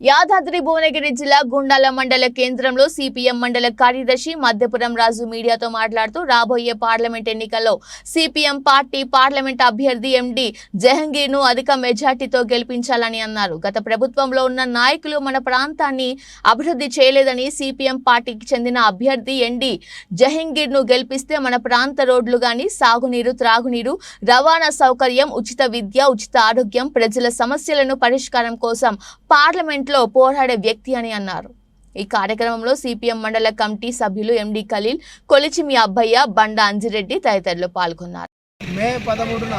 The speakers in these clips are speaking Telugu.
యాదాద్రి భువనగిరి జిల్లా గుండాల మండల కేంద్రంలో సిపిఎం మండల కార్యదర్శి మధ్యపురం రాజు మీడియాతో మాట్లాడుతూ రాబోయే పార్లమెంట్ ఎన్నికల్లో సిపిఎం పార్టీ పార్లమెంట్ అభ్యర్థి ఎండి జహంగీర్ను అధిక మెజార్టీతో గెలిపించాలని అన్నారు. గత ప్రభుత్వంలో ఉన్న నాయకులు మన ప్రాంతాన్ని అభివృద్ధి చేయలేదని సిపిఎం పార్టీకి చెందిన అభ్యర్థి ఎండి జహంగీర్ను గెలిపిస్తే మన ప్రాంత రోడ్లు గాని సాగునీరు త్రాగునీరు రవాణా సౌకర్యం ఉచిత విద్య ఉచిత ఆరోగ్యం ప్రజల సమస్యలను పరిష్కారం కోసం పార్లమెంట్ పార్లమెంట్లో పోరాడే వ్యక్తి అని అన్నారు. ఈ కార్యక్రమంలో సిపిఎం మండల కమిటీ సభ్యులు ఎండి ఖలీల్ కొలిచిమి అబ్బయ్య బండ అంజిరెడ్డి తదితరులు పాల్గొన్నారు. మే పదమూడున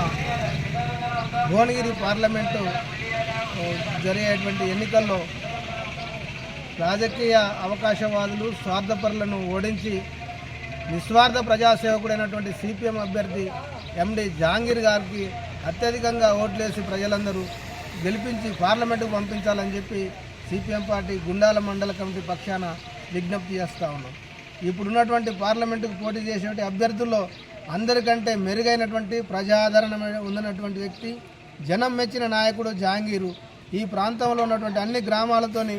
భువనగిరి పార్లమెంటు జరిగేటువంటి ఎన్నికల్లో రాజకీయ అవకాశవాదులు స్వార్థపరులను ఓడించి నిస్వార్థ ప్రజాసేవకుడైనటువంటి సిపిఎం అభ్యర్థి ఎండి జాంగీర్ గారికి అత్యధికంగా ఓట్లేసి ప్రజలందరూ గెలిపించి పార్లమెంటుకు పంపించాలని చెప్పి సిపిఎం పార్టీ గుండాల మండల కమిటీ పక్షాన విజ్ఞప్తి చేస్తూ ఉన్నాం. ఇప్పుడున్నటువంటి పార్లమెంటుకు పోటీ చేసేటువంటి అభ్యర్థుల్లో అందరికంటే మెరుగైనటువంటి ప్రజాదరణ ఉన్నటువంటి వ్యక్తి జనం మెచ్చిన నాయకుడు జహాంగీరు ఈ ప్రాంతంలో ఉన్నటువంటి అన్ని గ్రామాలతోని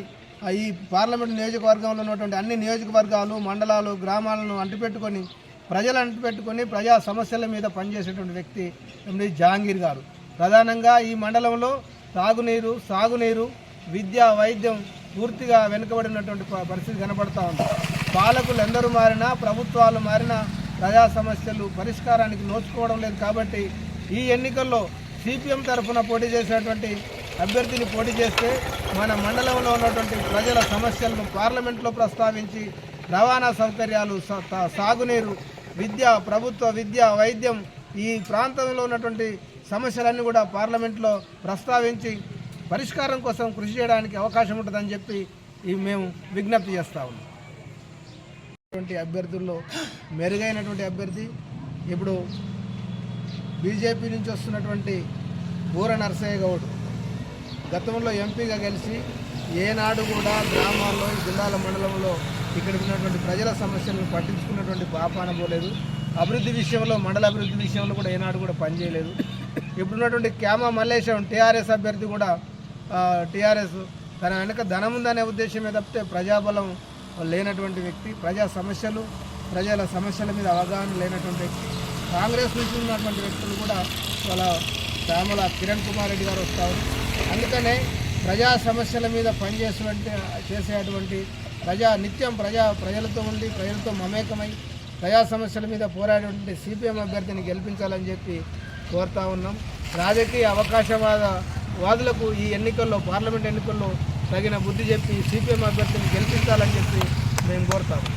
ఈ పార్లమెంట్ నియోజకవర్గంలో ఉన్నటువంటి అన్ని నియోజకవర్గాలు మండలాలు గ్రామాలను అంటిపెట్టుకొని ప్రజలు అంటిపెట్టుకొని ప్రజా సమస్యల మీద పనిచేసేటువంటి వ్యక్తి ఎండి జహాంగీర్ గారు. ప్రధానంగా ఈ మండలంలో తాగునీరు సాగునీరు విద్య వైద్యం పూర్తిగా వెనుకబడినటువంటి పరిస్థితి కనబడతా ఉంది. పాలకులు ఎందరూ మారినా ప్రభుత్వాలు మారినా ప్రజా సమస్యలు పరిష్కారానికి నోచుకోవడం లేదు కాబట్టి ఈ ఎన్నికల్లో సిపిఎం తరఫున పోటీ చేసినటువంటి అభ్యర్థిని పోటీ చేస్తే మన మండలంలో ఉన్నటువంటి ప్రజల సమస్యలను పార్లమెంట్లో ప్రస్తావించి రవాణా సౌకర్యాలు సాగునీరు విద్య ప్రభుత్వ విద్య వైద్యం ఈ ప్రాంతంలో ఉన్నటువంటి సమస్యలన్నీ కూడా పార్లమెంట్లో ప్రస్తావించి పరిష్కారం కోసం కృషి చేయడానికి అవకాశం ఉంటుందని చెప్పి ఇవి మేము విజ్ఞప్తి చేస్తా ఉన్నాం. అటువంటి అభ్యర్థుల్లో మెరుగైనటువంటి అభ్యర్థి ఇప్పుడు బీజేపీ నుంచి వస్తున్నటువంటి బూర నరసయ్య గౌడ్. గతంలో ఎంపీగా గెలిచి ఏనాడు కూడా గ్రామాల్లో ఈ జిల్లాల మండలంలో ఇక్కడ ఉన్నటువంటి ప్రజల సమస్యలను పట్టించుకున్నటువంటి పాపాన పోలేదు. అభివృద్ధి విషయంలో మండల అభివృద్ధి విషయంలో కూడా ఏనాడు కూడా పనిచేయలేదు. ఇప్పుడున్నటువంటి క్యామా మల్లేశం టీఆర్ఎస్ అభ్యర్థి కూడా టీఆర్ఎస్ తన వెనుక ధనం ఉందనే ఉద్దేశమే తప్పితే ప్రజాబలం లేనటువంటి వ్యక్తి ప్రజా సమస్యలు ప్రజల సమస్యల మీద అవగాహన లేనటువంటి వ్యక్తి. కాంగ్రెస్ నుంచి ఉన్నటువంటి వ్యక్తులు కూడా వాళ్ళ శ్యామల కిరణ్ కుమార్ రెడ్డి గారు వస్తారు అందుకనే ప్రజా సమస్యల మీద పనిచేసేటువంటి చేసేటువంటి ప్రజా నిత్యం ప్రజా ప్రజలతో ఉండి ప్రజలతో మమేకమై ప్రజా సమస్యల మీద పోరాడేటువంటి సిపిఎం అభ్యర్థిని గెలిపించాలని చెప్పి కోరుతా ఉన్నాం. రాజకీయ అవకాశవాద వాదులకు ఈ ఎన్నికల్లో పార్లమెంట్ ఎన్నికల్లో తగిన బుద్ధి చెప్పి సిపిఎం అభ్యర్థిని గెలిపించాలని చెప్పి మేము కోరుతాము